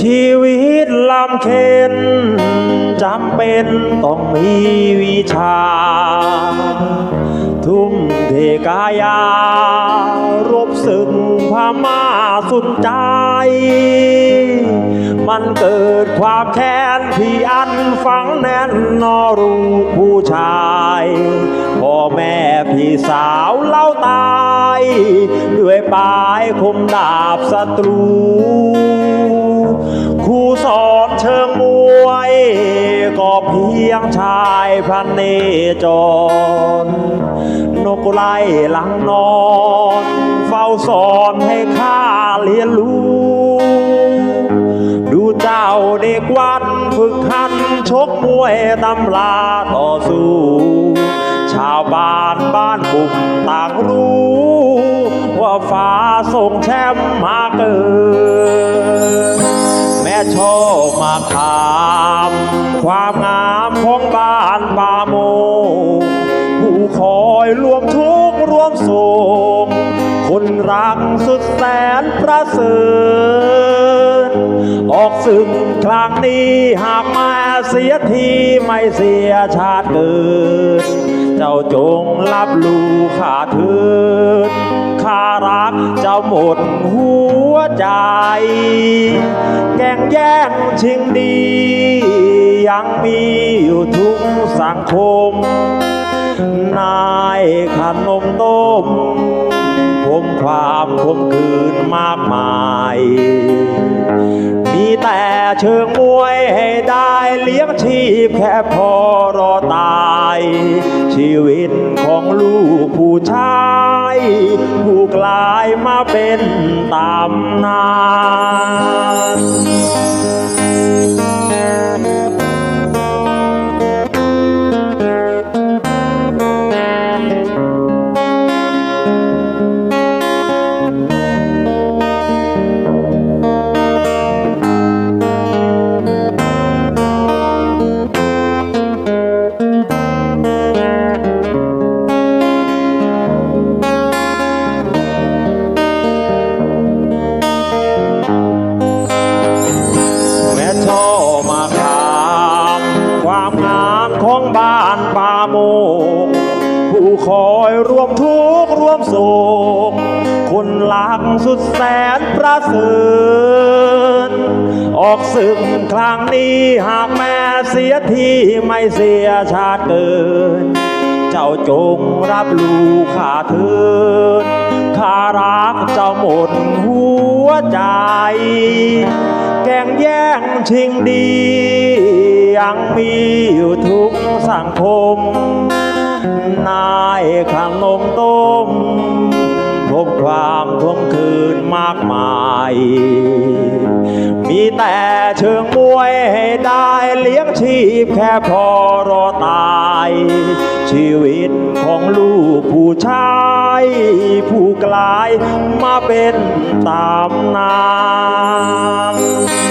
ชีวิตลำเค็นจำเป็นต้องมีวิชา ทุ่มเทกายารบศึกพม่าสุดใจ มันเกิดความแค้นที่อันฝังแน่นนอรูผู้ชายพ่อแม่พี่สาวเล่าตาย ด้วยปลายคมดาบศัตรูครูสอนเชิงมวย ก็เพียงชายพระเนจร นกไล่หลังนอน เฝ้าสอนให้ข้าเรียนรู้ ดูเจ้าเด็กวันฝึกหันชกมวยตำลาต่อสู้ ชาวบ้านบ้านบุกต่างรู้ ว่าฟ้าส่งแชมป์มาเกิดแม่ชอบมาถาม ความงามของบ้านป่าม รักสุดแสนประเสริฐออกศึกครั้งนี้หากมาเสียทีไม่เสียชาติเกิด เจ้าจงรับรู้ข้าเถิดข้ารักเจ้าหมดหัวใจ แก่งแย่งชิงดี ยังมีอยู่ทุกสังคม นายขนมต้ม มความคมคืนมากมาย มีแต่เชิงมวยให้ได้เลี้ยงชีพแค่พอรอตาย ชีวิตของลูกผู้ชาย ผู้กลายมาเป็นตำนาน คอยรวมทุกข์รวมโศกคนรักสุดแสนประเสริฐออกศึกครั้งนี้หากแม่เสียทีไม่เสียชาติเกิน เจ้าจงรับรู้ข้าเถิดข้ารักเจ้าหมดหัวใจ แก่งแย่งชิงดียังมีอยู่ทุกสังคม นายขนมต้มพบความทวงคืนมากมาย มีแต่เชิงมวยให้ได้เลี้ยงชีพแค่พอรอตาย ชีวิตของลูกผู้ชายผู้กลายมาเป็นตามนาน